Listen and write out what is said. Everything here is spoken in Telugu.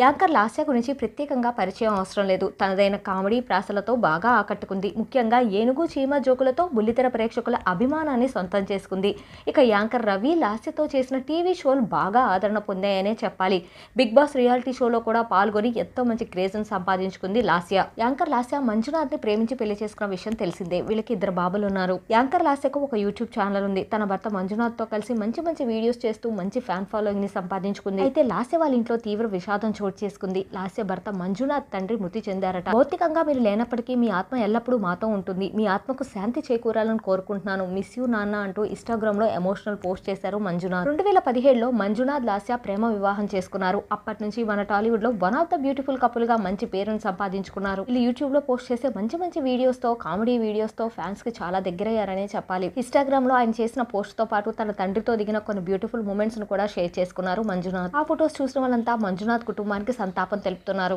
యాంకర్ లాస్య గురించి ప్రత్యేకంగా పరిచయం అవసరం లేదు. తనదైన కామెడీ ప్రాసలతో బాగా ఆకట్టుకుంది. ముఖ్యంగా ఏనుగు చీమ జోకులతో బుల్లితెర ప్రేక్షకుల అభిమానాన్ని సొంతం చేసుకుంది. ఇక యాంకర్ రవి లాస్యతో చేసిన టీవీ షోలు బాగా ఆదరణ పొందాయనే చెప్పాలి. బిగ్ బాస్ రియాలిటీ షోలో కూడా పాల్గొని ఎంతో మంచి క్రేజ్ను సంపాదించుకుంది లాస్య. యాంకర్ లాస్య మంజునాథ్ని ప్రేమించి పెళ్ళి చేసుకున్న విషయం తెలిసిందే. వీళ్ళకి ఇద్దరు బాబులు ఉన్నారు. యాంకర్ లాస్యకు ఒక యూట్యూబ్ ఛానల్ ఉంది. తన భర్త మంజునాథ్తో కలిసి మంచి మంచి వీడియోస్ చేస్తూ మంచి ఫ్యాన్ ఫాలోయింగ్ని సంపాదించుకుంది. అయితే లాస్య వాళ్ళ ఇంట్లో తీవ్ర విషాదం చోటు చేసుకుంది. లాస్య భర్త మంజునాథ్ తండ్రి మృతి చెందారట. భౌతికంగా మీరు లేనప్పటికీ మీ ఆత్మ ఎల్లప్పుడూ మాతో ఉంటుంది. మీ ఆత్మకు శాంతి చేకూరాలని కోరుకుంటున్నాను. మిస్ యూ నాన్న అంటూ ఇన్స్టాగ్రామ్లో ఎమోషనల్ పోస్ట్ చేశారు మంజునాథ్. రెండు వేల పదిహేడులో మంజునాథ్ లాస్య ప్రేమ వివాహం చేసుకున్నారు. అప్పటి నుంచి మన టాలీవుడ్లో వన్ ఆఫ్ ద బ్యూటిఫుల్ కపుల్గా మంచి పేరును సంపాదించుకున్నారు. వీళ్ళు యూట్యూబ్లో పోస్ట్ చేసే మంచి మంచి వీడియోస్తో కామెడీ వీడియోస్తో ఫ్యాన్స్కి చాలా దగ్గరయ్యారనే చెప్పాలి. ఇన్స్టాగ్రామ్లో ఆయన చేసిన పోస్ట్తో పాటు తన తండ్రితో దిగిన కొన్ని బ్యూటిఫుల్ మూమెంట్స్ను కూడా షేర్ చేసుకున్నారు మంజునాథ్. ఆ ఫొటోస్ చూసిన వాళ్ళంతా మంజునాథ్ కుటుంబానికి సంతాపం తెలుపుతున్నారు.